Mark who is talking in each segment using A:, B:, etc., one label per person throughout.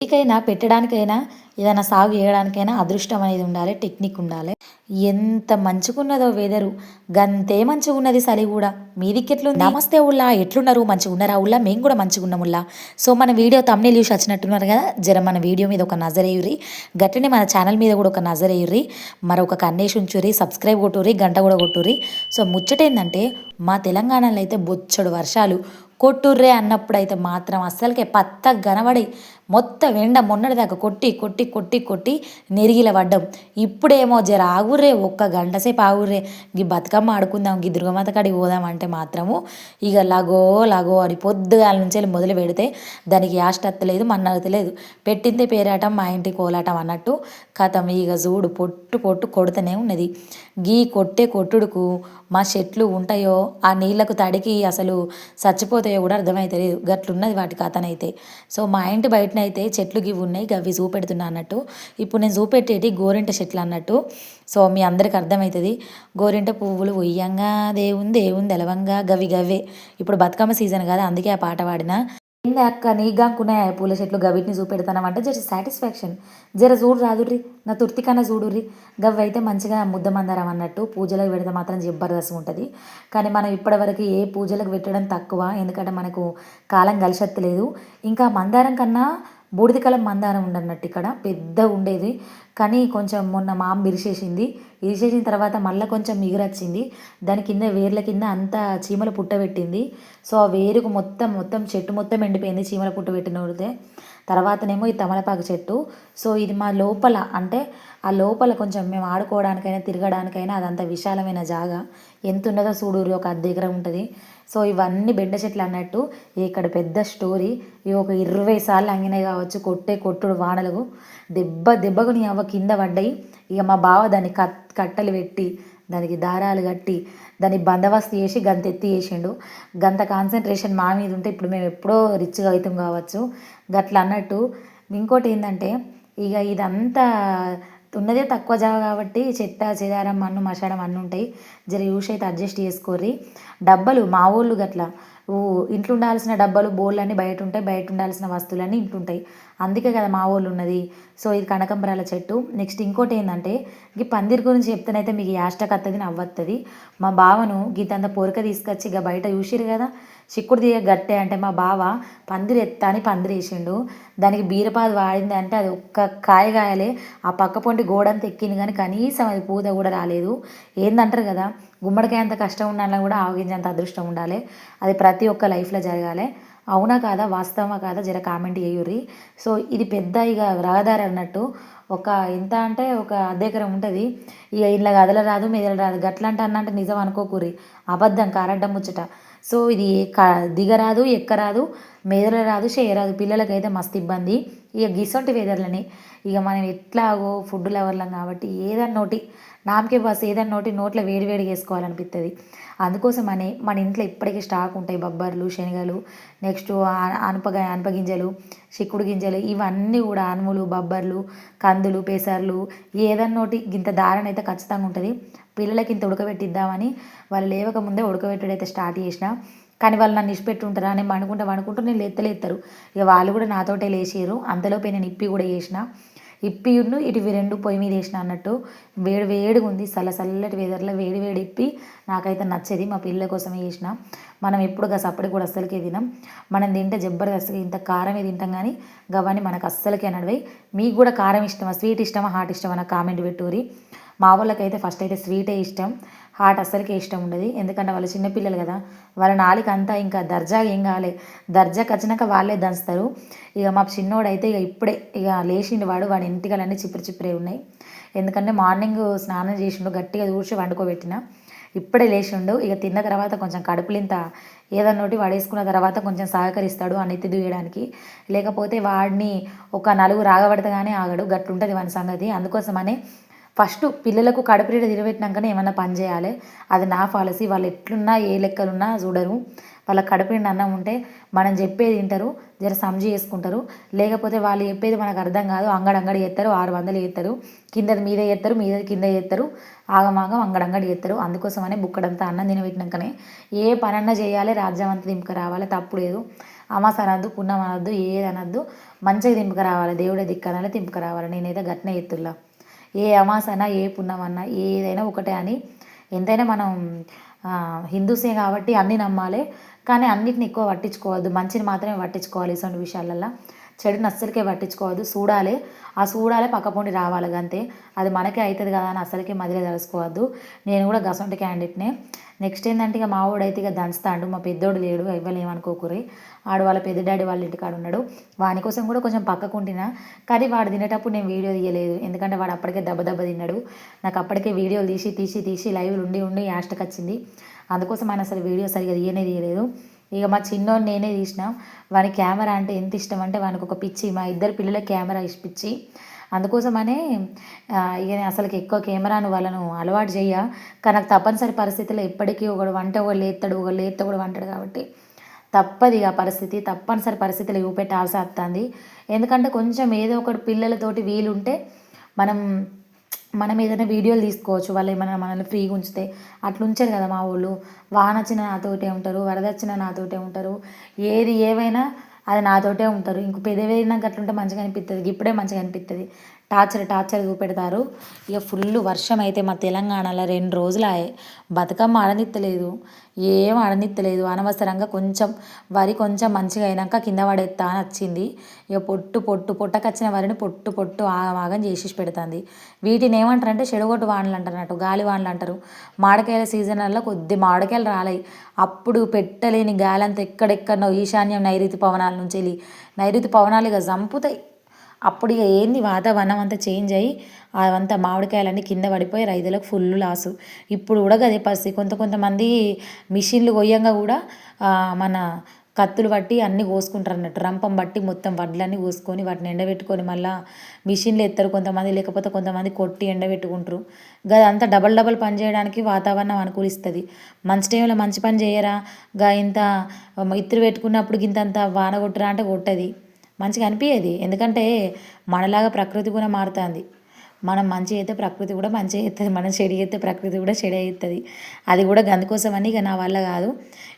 A: ఇంటికైనా పెట్టడానికైనా ఏదైనా సాగు చేయడానికైనా అదృష్టం అనేది ఉండాలి టెక్నిక్ ఉండాలి. ఎంత మంచిగున్నదో వెదరు గంతే మంచిగా ఉన్నది చలి కూడా. మీదికి దిక్కెట్లు నమస్తే ఉల్లా ఎట్లున్నారు? మంచిగా ఉన్నారా ఉల్లా? మేము కూడా మంచిగా సో మన వీడియో తమ్నే చూసి వచ్చినట్టున్నారు కదా? జర మన వీడియో మీద ఒక నజరేయుర్రి. గట్లనే మన ఛానల్ మీద కూడా ఒక నజరేయుర్రి. మరొక కన్నేసి ఉంచుర్రి సబ్స్క్రైబ్ కొట్టుర్రి గంట కూడా కొట్టుర్రి. సో ముచ్చట ఏంటంటే మా తెలంగాణలో అయితే బొచ్చడు వర్షాలు కొట్టుర్రే అన్నప్పుడు అయితే మాత్రం అస్సలకే పత్త గనబడి మొత్తం ఎండ మొన్నటిదాకా కొట్టి కొట్టి కొట్టి కొట్టి నెరిగిల పడ్డం. ఇప్పుడేమో జర ఆగుర్రే ఒక్క గంట సేపు ఆగుర్రే. గీ బతుకమ్మ ఆడుకుందాం గీ దుర్గమాత కాడికి పోదాం అంటే మాత్రము ఇక లగో లగో అని పొద్దుగాల నుంచి వెళ్ళి మొదలు పెడితే దానికి యాష్టత్తలేదు మన్నడతలేదు పెట్టిందే పేరాటం మా ఇంటి కోలాటం అన్నట్టు కథం ఇక చూడు పొట్టు పొట్టు కొడుతూనే ఉన్నది. గీ కొట్టే కొట్టుడుకు మా చెట్లు ఉంటాయో ఆ నీళ్ళకు తడికి అసలు చచ్చిపోతాయో కూడా అర్థమైతలేదు. గట్లున్నది వాటి కథనైతే. సో మా ఇంటి బయట అయితే చెట్లు గివి ఉన్నాయి గవి చూపెడుతున్నా అన్నట్టు. ఇప్పుడు నేను చూపెట్టేటి గోరింట చెట్లు అన్నట్టు. సో మీ అందరికి అర్థమవుతుంది గోరింట పువ్వులు ఉయ్యంగా దేవుంది దేవుంది ఎలవంగా గవి గవే ఇప్పుడు బతుకమ్మ సీజన్ కదా అందుకే ఆ పాట పాడిన. ఏంది అక్క నీగాకున్నాయి పూల చెట్లు గవిటిని చూపెడతానమంటే జర సాటిస్ఫాక్షన్. జర చూడు రాదుర్రి నా తుర్తి కన్నా చూడుర్రి. గవి అయితే మంచిగా ముద్ద మందారం అన్నట్టు పూజలకు పెడితే మాత్రం జబర్దస్త్ ఉంటుంది. కానీ మనం ఇప్పటివరకు ఏ పూజలకు పెట్టడం తక్కువ ఎందుకంటే మనకు కాలం కలిసెత్తలేదు ఇంకా మందారం కన్నా బూడిద కలం మందారం ఉండన్నట్టు ఇక్కడ పెద్ద ఉండేది. కానీ కొంచెం మొన్న మామ ఇది చేసిన తర్వాత మళ్ళీ కొంచెం మిగురొచ్చింది దాని కింద వేర్ల కింద అంతా చీమలు పుట్టబెట్టింది. సో ఆ వేరుకు మొత్తం మొత్తం చెట్టు మొత్తం ఎండిపోయింది చీమల పుట్టబెట్టిన ఉడితే తర్వాతనేమో ఈ తమలపాకు చెట్టు. సో ఇది మా లోపల అంటే ఆ లోపల కొంచెం మేము ఆడుకోవడానికైనా తిరగడానికైనా అదంత విశాలమైన జాగా. ఎంత ఉన్నదో సూడూరు ఒక అద్దె ఎకరం ఉంటుంది. సో ఇవన్నీ బెండ చెట్లు అన్నట్టు ఇక్కడ పెద్ద స్టోరీ. ఇవి ఒక ఇరవై సార్లు అంగినాయి కావచ్చు కొట్టే కొట్టుడు వానలకు దెబ్బ దెబ్బకు నీ అవ్వ కింద పడ్డాయి. ఇక మా బావ దాన్ని కట్ కట్టలు పెట్టి దానికి దారాలు కట్టి దాన్ని బందోబస్తు చేసి గంత ఎత్తి చేసిండు. గంత కాన్సన్ట్రేషన్ మా మీద ఉంటే ఇప్పుడు మేము ఎప్పుడో రిచ్గా అవుతాం కావచ్చు. గట్ల అన్నట్టు ఇంకోటి ఏంటంటే ఇక ఇదంతా ఉన్నదే తక్కువ జాగా కాబట్టి చెత్త చెదారం మన్ను మషాడం అన్నీ ఉంటాయి. జర యూస్ అయితే అడ్జస్ట్ చేసుకోర్రి. డబ్బలు మా ఊళ్ళు గట్లా ఇంట్లో ఉండాల్సిన డబ్బాలు బోళ్ళు అన్నీ బయట ఉంటాయి బయట ఉండాల్సిన వస్తువులన్నీ ఇంట్లో ఉంటాయి అందుకే కదా మా ఊళ్ళు ఉన్నది సో ఇది కనకంబరాల చెట్టు. నెక్స్ట్ ఇంకోటి ఏంటంటే ఈ పందిరి గురించి చెప్తేనైతే మీకు యాష్టకత్తది వస్తుంది నవ్వత్తది. మా బావను గీతంత పొరక తీసుకొచ్చి ఇక బయట చూసిరు కదా చిక్కుడు తీగ గట్టే అంటే మా బావ పందిరి ఎత్తా అని పందిరి వేసిండు. దానికి బీరపాదు వాడింది అంటే అది ఒక్క కాయ కాయలే. ఆ పక్క పొంటి గోడంతా ఎక్కింది కానీ కనీసం అది పూత కూడా రాలేదు. ఏందంటారు కదా గుమ్మడికాయ అంత కష్టం ఉండాలని కూడా ఆవగించేంత అదృష్టం ఉండాలి. అది ప్రతి ఒక్క లైఫ్లో జరగాలి. అవునా కాదా వాస్తవమా కాదా జర కామెంట్ చేయుర్రి. సో ఇది పెద్ద ఇక రహదారి అన్నట్టు ఒక ఎంత అంటే ఒక అద్దెకరం ఉంటుంది. ఇక ఇలా కదలరాదు మెదల రాదు. గట్లంట అన్నంటే నిజం అనుకోకూరి అబద్ధం కారడ్డం ముచ్చట. సో ఇది క దిగరాదు ఎక్కరాదు మెదల రాదు చేయరాదు. పిల్లలకైతే మస్తు ఇబ్బంది. ఇక గిసొంటి వెదర్లని ఇక మనం ఎట్లాగో ఫుడ్ లవర్లం కాబట్టి ఏదన్నోటి నామకే బస్ ఏదన్నా నోటి నోట్లో వేడివేడి వేసుకోవాలనిపిస్తుంది అందుకోసం అనే మన ఇంట్లో ఇప్పటికీ స్టాక్ ఉంటాయి బొబ్బర్లు శనగలు నెక్స్ట్ అనపగ అనప గింజలు చిక్కుడు గింజలు ఇవన్నీ కూడా అనుములు బొబ్బర్లు కందులు పెసర్లు ఏదన్నోటి ఇంత దారణ అయితే ఖచ్చితంగా ఉంటుంది. పిల్లలకి ఇంత ఉడకబెట్టిద్దామని వాళ్ళు లేవక ముందే ఉడకబెట్టడైతే స్టార్ట్ చేసిన. కానీ వాళ్ళు నన్ను ఇష్టపెట్టుంటారా నేను వండుకుంటా వండుకుంటూ నేను లేత్తలేస్తారు ఇక వాళ్ళు కూడా నాతోటే లేచారు అంతలోపే నేను ఇప్పి కూడా చేసిన. ఉండు ఇటువి రెండు పొయ్యి మీద వేసిన అన్నట్టు. వేడి వేడిగా ఉంది చల్ల చల్లటి వెదర్లో వేడి వేడి ఇప్పి నాకైతే నచ్చేది మా పిల్లల కోసమే చేసిన. మనం ఎప్పుడు గా సప్పటి కూడా అస్సలకే తినాం. మనం తింటే జబర్దస్త్గా ఇంత కారమే తింటాం కానీ గవాన్ని మనకు అస్సలకే నడవై మీకు కూడా కారం ఇష్టమా? స్వీట్ ఇష్టమా? హాట్ ఇష్టమా? నాకు కామెంట్ పెట్టురి మా వాళ్ళకైతే ఫస్ట్ అయితే స్వీటే ఇష్టం హాట్ అస్సలకే ఇష్టం ఉండదు. ఎందుకంటే వాళ్ళు చిన్నపిల్లలు కదా వాళ్ళ నాలుక అంతా ఇంకా దర్జా ఏం కాలే. దర్జాకి వచ్చినాక వాళ్ళే దంచుతారు. ఇక మా చిన్నోడైతే ఇక ఇప్పుడే ఇక లేచిండు వాడు వాడి ఇంటికలన్నీ చిప్పిరి చిప్పిరే ఉన్నాయి. ఎందుకంటే మార్నింగ్ స్నానం చేసిండు గట్టిగా దూర్చి వండుకోబెట్టిన. ఇప్పుడే లేచిండు ఇక తిన్న తర్వాత కొంచెం కడుపులింత ఏదన్నోటి వాడేసుకున్న తర్వాత కొంచెం సహకరిస్తాడు ఆ నెత్తి దూయడానికి లేకపోతే వాడిని ఒక నలుగురు రాగబడితే కానీ ఆగడు గట్లుంటుంది వాని సంగతి. అందుకోసమనే ఫస్ట్ పిల్లలకు కడుపు నీడ తినబెట్టినాకనే పని చేయాలి. అది నా పాలసీ. వాళ్ళు ఎట్లున్నా ఏ లెక్కలున్నా చూడరు. వాళ్ళ కడుపు అన్నం ఉంటే మనం చెప్పేది వింటారు జర సమ్జి చేసుకుంటారు. లేకపోతే వాళ్ళు చెప్పేది మనకు అర్థం కాదు. అంగడంగడి అంగడి చేస్తారు ఆరు వందలు చేస్తారు కిందది మీద చేస్తారు మీద కింద చేస్తారు ఆగమాగం అంగడంగడి చేస్తారు అందుకోసమనే బుక్కడంతా అన్నం తినబెట్టినాకనే. ఏ పనన్నా చేయాలి రాజ్యం అంతా దింపుక రావాలి. తప్పు లేదు. అమాస అనద్దు పున్నం అనద్దు ఏది అనద్దు మంచిగా దింపుక రావాలి. దేవుడే దిక్కనాలే తింపుక రావాలి. నేనైతే గట్నే ఎత్తుల్లా. ఏ అమాస ఏ పున్నం ఏదైనా ఒకటే అని ఎంతైనా మనం హిందూసే కాబట్టి అన్నీ నమ్మాలి. కానీ అన్నిటిని ఎక్కువ పట్టించుకోవద్దు. మంచిని మాత్రమే పట్టించుకోవాలి ఇటువంటి విషయాలల్లో. చెడుని అస్సలకే పట్టించుకోవద్దు. చూడాలి ఆ చూడాలి పక్కపొండి రావాలి అంతే అది మనకే అవుతుంది కదా అని అసలుకే మదిలే తెలుసుకోవద్దు. నేను కూడా గసంటి క్యాండిడేట్నే. నెక్స్ట్ ఏంటంటే ఇక మా అయితే ఇక దంచుతాడు. మా పెద్దోడు లేడు ఇవ్వలేమనుకోకురి ఆడు వాళ్ళ పెద్ద డాడీ వాళ్ళ ఇంటికాడ ఉన్నాడు. వాని కోసం కూడా కొంచెం పక్కకుంటిన. కానీ వాడు తినేటప్పుడు నేను వీడియో తీయలేదు. ఎందుకంటే వాడు అప్పటికే దెబ్బ దెబ్బ తిన్నాడు. నాకు అప్పటికే వీడియోలు తీసి తీసి తీసి లైవ్లు ఉండి ఉండి యాస్ట్కి వచ్చింది. అందుకోసం ఆయన అసలు వీడియో సరిగా తీయనే తీయలేదు. ఇక మా చిన్నోడు నేనే తీసిన. వాని కెమెరా అంటే ఎంత ఇష్టం అంటే వానికి ఒక పిచ్చి మా ఇద్దరు పిల్లల కెమెరా ఇప్పించి అందుకోసమనే ఆ, ఇక అసలు అసలుకి ఎక్కువ కెమెరాను వాళ్ళను అలవాటు చేయ కానీ నాకు తప్పనిసరి పరిస్థితిలో ఎప్పటికీ ఒకడు వంట ఒకడు లేస్తాడు ఒకడు లేత కూడా వంటాడు కాబట్టి. తప్పది ఆ పరిస్థితి తప్పనిసరి పరిస్థితులు చూపెట్టాల్సి వస్తుంది ఎందుకంటే కొంచెం ఏదో ఒకటి పిల్లలతోటి వీలుంటే మనం మనం ఏదైనా వీడియోలు తీసుకోవచ్చు వాళ్ళు ఏమైనా మనల్ని ఫ్రీగా ఉంచితే అట్లా ఉంచారు కదా మా వాళ్ళు వాన వచ్చిన నాతోటే ఉంటారు వరద వచ్చిన నాతోటే ఉంటారు. ఏది ఏవైనా అది నాతోటే ఉంటారు. ఇంక పెదవైనా ఉంటే మంచిగా అనిపిస్తుంది ఇప్పుడే మంచిగా అనిపిస్తుంది టార్చర్ టార్చర్ చూపెడతారు. ఇక ఫుల్ వర్షం అయితే మా తెలంగాణలో రెండు రోజులు ఆయే. బతుకమ్మ ఆడనిత్తలేదు. ఏం అడనిత్తలేదు అనవసరంగా కొంచెం వరి కొంచెం మంచిగా అయినాక కింద పడేస్తా అని వచ్చింది. ఇక పొట్టు పొట్టు పొట్టకొచ్చిన వరిని పొట్టు పొట్టు ఆగమాగం చేసి పెడుతుంది. వీటిని ఏమంటారు అంటే చెడగొట్టు వానలు అంటారు అన్నట్టు గాలి వానలు అంటారు. మామిడికాయల సీజన్లలో కొద్ది మామిడికాయలు రాలాయి అప్పుడు పెట్టలేని గాలి అంతా ఎక్కడెక్కడో ఈశాన్యం నైరుతి పవనాల నుంచి వెళ్ళి నైరుతి పవనాలు ఇక చంపుతాయి. అప్పుడు ఇక ఏంది వాతావరణం అంతా చేంజ్ అయ్యి అవంతా మామిడికాయలన్నీ కింద పడిపోయి రైతులకు ఫుల్ లాసు ఇప్పుడు కూడా అదే పరిస్థితి. కొంత కొంతమంది మిషన్లు కొయ్యంగా కూడా మన కత్తులు బట్టి అన్నీ కోసుకుంటారు అన్నట్టు. రంపం బట్టి మొత్తం వడ్లన్నీ కోసుకొని వాటిని ఎండబెట్టుకొని మళ్ళీ మిషన్లు ఎత్తారు కొంతమంది. లేకపోతే కొంతమంది కొట్టి ఎండబెట్టుకుంటారు. గదంతా డబల్ డబల్ పని చేయడానికి వాతావరణం అనుకూలిస్తుంది. మంచి టైంలో మంచి పని చేయరా? గా ఇంత ఇత్తులు పెట్టుకున్నప్పుడు ఇంతంత వాన కొట్టురా అంటే కొట్టది. మంచిగా అనిపించేది ఎందుకంటే మనలాగా ప్రకృతి కూడా మారుతుంది. మనం మంచి అయితే ప్రకృతి కూడా మంచి అవుతుంది మనం చెడు చేస్తే ప్రకృతి కూడా చెడు అవుతుంది అది కూడా అందుకోసమని ఇక నా వల్ల కాదు.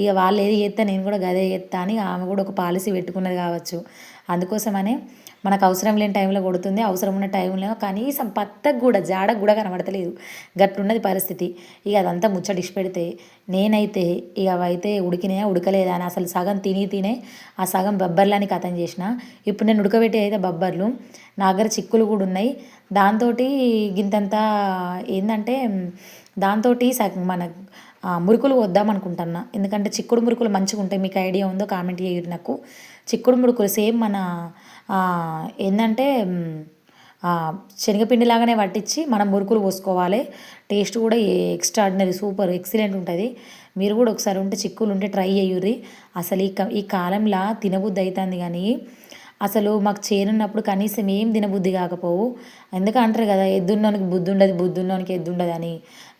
A: ఇక వాళ్ళు ఏది చేస్తే నేను కూడా గదే చేస్తా అని ఆమె కూడా ఒక పాలసీ పెట్టుకున్నది కావచ్చు. అందుకోసమనే మనకు అవసరం లేని టైంలో కొడుతుంది అవసరం ఉన్న టైంలో కనీసం పత్తకు కూడా జాడకు కూడా కనబడతలేదు. గట్లున్నది పరిస్థితి. ఇక అదంతా ముచ్చటిసి పెడితే నేనైతే ఇక అవైతే ఉడికినాయా ఉడకలేదా అని అసలు సగం తిని తినే ఆ సగం బొబ్బర్లని కథం చేసిన. ఇప్పుడు నేను ఉడకబెట్టి అయితే బొబ్బర్లు. నా దగ్గర చిక్కులు కూడా ఉన్నాయి. దాంతో గింతంతా ఏంటంటే దాంతో మన మురుకులు వద్దామనుకుంటున్నా. ఎందుకంటే చిక్కుడు మురుకులు మంచిగా ఉంటాయి మీకు ఐడియా ఉందో కామెంట్ చేయరు నాకు. చిక్కుడు మురుకులు సేమ్ మన ఏంటంటే శనగపిండి లాగానే పట్టించి మనం మురుకులు పోసుకోవాలి. టేస్ట్ కూడా ఎక్స్ట్రాడినరీ సూపర్ ఎక్సలెంట్ ఉంటుంది. మీరు కూడా ఒకసారి ఉంటే చిక్కులు ఉంటే ట్రై చేయుర్రి. అసలు ఈ క ఈ కాలంలో తినబుద్ధి అవుతుంది కానీ అసలు మాకు చేనున్నప్పుడు కనీసం ఏం తినబుద్ధి కాకపోవు. ఎందుకు అంటారు కదా ఎద్దున్నోనికి బుద్ధి ఉండదు బుద్ధి ఉన్నోనికి ఎద్దు అని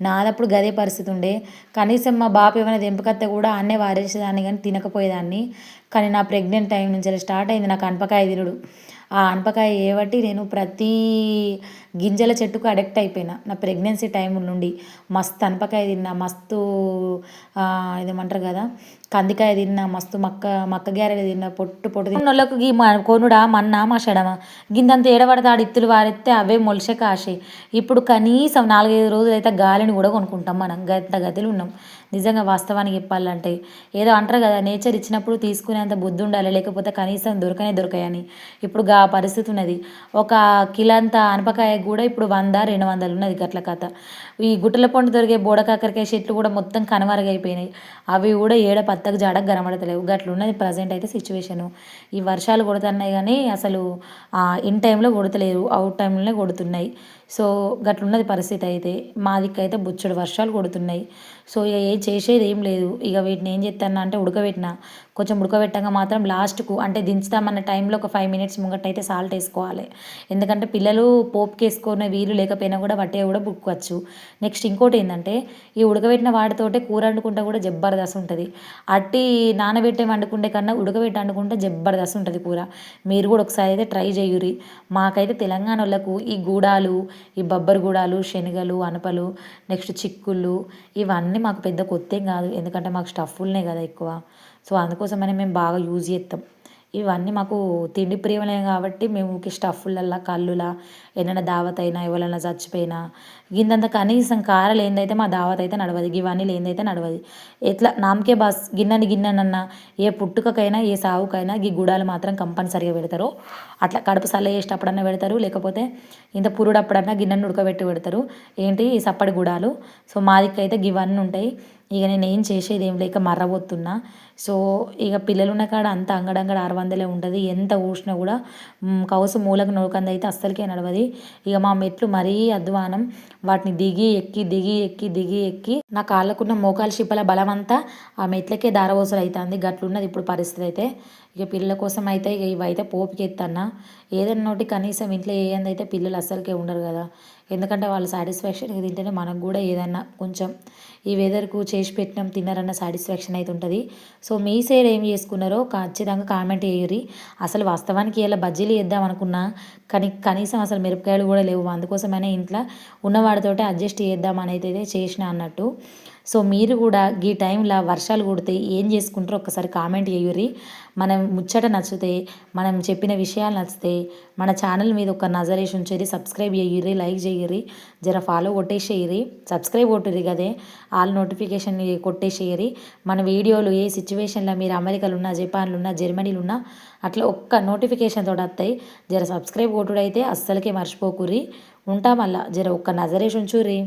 A: నాదప్పుడు గదే పరిస్థితి ఉండే కనీసం మా బాప ఏమైనా తెంపకత్తే కూడా అన్నే వారేసేదాన్ని కానీ తినకపోయేదాన్ని. కానీ నా ప్రెగ్నెంట్ టైం నుంచి స్టార్ట్ అయింది. నాకు అనపకాయ తినుడు. ఆ అనపకాయ ఏవట్టి నేను ప్రతి గింజల చెట్టుకు అడిక్ట్ అయిపోయినా. నా ప్రెగ్నెన్సీ టైం నుండి మస్తు అనపకాయ తిన్నా మస్తు ఆ, ఇదేమంటారు కదా కందికాయ తిన్నా మస్తు మక్క మక్క గ్యారెలు తిన్నా పొట్టు పొట్టు తిన్నోళ్ళకు గీ మ- కొనుడా మన్నా మషడమా గిందంత ఏడబడతాడు ఇత్తులు వారెత్తే అవే మొలిసే కాసే. ఇప్పుడు కనీసం నాలుగైదు రోజులు అయితే గాలిని కూడా కొనుక్కుంటాం మనం. గత గతిలో ఉన్నాం. నిజంగా వాస్తవానికి చెప్పాలంటే ఏదో అంటారు కదా నేచర్ ఇచ్చినప్పుడు దొరికినంత బుద్ధి ఉండాలి లేకపోతే కనీసం దొరకనే దొరకాయని. ఇప్పుడు గా పరిస్థితి ఉన్నది ఒక కిలంత అనపకాయ కూడా ఇప్పుడు వంద రెండు వందలు ఉన్నది గట్ల కథ. ఈ గుట్టల పండు దొరికే బోడకాకరకాయ చెట్లు కూడా మొత్తం కనుమరుగైపోయినాయి. అవి కూడా ఏడ పత్తకు జాడకు కనబడతలేవు. గట్లు ఉన్నది ప్రజెంట్ అయితే సిచ్యువేషను. ఈ వర్షాలు కొడుతున్నాయి కానీ అసలు ఇన్ టైంలో కొడతలేరు అవుట్ టైంలోనే కొడుతున్నాయి. సో గట్లున్నది పరిస్థితి అయితే. మా దిక్కైతే బుచ్చడు వర్షాలు కొడుతున్నాయి. సో ఇక ఏ చేసేది ఏం లేదు. ఇక వీటిని ఏం చేస్తాను అంటే ఉడకబెట్టిన. కొంచెం ఉడకబెట్టగా మాత్రం లాస్ట్కు అంటే దించుతామన్న టైంలో ఒక ఫైవ్ మినిట్స్ ముంగట అయితే సాల్ట్ వేసుకోవాలి. ఎందుకంటే పిల్లలు పోపుకి వేసుకునే వీలు లేకపోయినా కూడా వట్టే కూడా బుక్వచ్చు నెక్స్ట్ ఇంకోటి ఏంటంటే ఈ ఉడకబెట్టిన వాటితోటే కూర వండుకుంటే కూడా జబర్దస్త్ ఉంటుంది. అట్టి నానబెట్టే వండుకుంటే కన్నా ఉడకబెట్టి వండుకుంటే జబర్దస్త్ ఉంటుంది కూర. మీరు కూడా ఒకసారి అయితే ట్రై చేయురి మాకైతే తెలంగాణ వాళ్ళకు ఈ గూడాలు ఈ బొబ్బరి గూడాలు శనగలు అనపలు నెక్స్ట్ చిక్కుళ్ళు ఇవన్నీ మాకు పెద్ద కొత్త కాదు. ఎందుకంటే మాకు స్టఫ్ ఉన్నాయి కదా ఎక్కువ. సో అందుకోసమని మేము బాగా యూజ్ చేస్తాం ఇవన్నీ మాకు తిండి ప్రియమలే కాబట్టి మేము స్టఫ్లల్లా కల్లులా ఏదైనా దావత్ అయినా ఎవరైనా చచ్చిపోయినా గింతంత కనీసం కారం లేనిదైతే మా దావత్ అయితే నడవదు ఇవన్నీ లేనిదైతే నడవదు. ఎట్లా నామకే బాస్ గిన్నెని గిన్నెనన్నా ఏ పుట్టుకకైనా ఏ సావుకైనా ఈ గుడాలు మాత్రం కంపల్సరిగా పెడతారు. అట్లా కడుపు సల్ల చేసేటప్పుడన్నా పెడతారు లేకపోతే ఇంత పురుడప్పుడన్నా గిన్నెని ఉడకబెట్టి పెడతారు. ఏంటి సప్పటి గుడాలు? సో మా దిక్కైతే ఇవన్నీ ఉంటాయి. ఇక నేను ఏం చేసేది ఏం లేక మర్రబోతున్నా సో ఇక పిల్లలు ఉన్న కాడ అంత అంగడంగడ ఆరు వందలే ఉంటుంది. ఎంత ఊసినా కూడా కౌసు మూలకు నూకంది అయితే అస్సలకే నడవది. ఇక మా మెట్లు మరీ అధ్వానం. వాటిని దిగి ఎక్కి దిగి ఎక్కి దిగి ఎక్కి నా కాళ్ళకున్న మోకాలు చిప్పల బలం అంతా ఆ మెట్లకే దారవోసలు అవుతుంది గట్లున్నది ఇప్పుడు పరిస్థితి అయితే. ఇక పిల్లల కోసం అయితే ఇక ఇవైతే పోపికెత్తన్నా. ఎత్తన్నా ఏదైనా నోటి కనీసం ఇంట్లో ఏందైతే పిల్లలు అస్సలకే ఉండరు కదా. ఎందుకంటే వాళ్ళు సాటిస్ఫాక్షన్గా తింటేనే మనకు కూడా ఏదన్నా కొంచెం ఈ వెదర్కు చేసి పెట్టినాం తిన్నారన్న సాటిస్ఫాక్షన్ అయితే ఉంటుంది. సో మీ సైడ్ ఏం చేసుకున్నారో ఖచ్చితంగా కామెంట్ చేయరి అసలు వాస్తవానికి ఇలా బజ్జీలు వేద్దాం అనుకున్నా కానీ కనీసం అసలు మిరపకాయలు కూడా లేవు. అందుకోసమైనా ఇంట్లో ఉన్నవాడితోటే అడ్జస్ట్ చేద్దామని అయితే చేసిన అన్నట్టు. సో మీరు కూడా ఈ టైంలో వర్షాలు కొడితే ఏం చేసుకుంటారో ఒక్కసారి కామెంట్ చేయుర్రి. మనం ముచ్చట నచ్చితే మనం చెప్పిన విషయాలు నచ్చితే మన ఛానల్ మీద ఒక నజరేషన్ ఉంచేది సబ్స్క్రైబ్ చేయుర్రి లైక్ చేయుర్రి జర ఫాలో కొట్టేసేయరి సబ్స్క్రైబ్ కొట్టుర్రి కదే ఆల్ నోటిఫికేషన్ కొట్టేసేయరి మన వీడియోలు ఏ సిచ్యువేషన్లో మీరు అమెరికాలో ఉన్నా జపాన్లో ఉన్నా జర్మనీలో ఉన్నా అట్లా ఒక్క నోటిఫికేషన్ తోటి వస్తాయి. జర సబ్స్క్రైబ్ కొట్టుడైతే అస్సలకే మర్చిపోకుర్రి. ఉంటా మళ్ళా జర ఒక్క నజరేషన్ ఉంచుర్రి.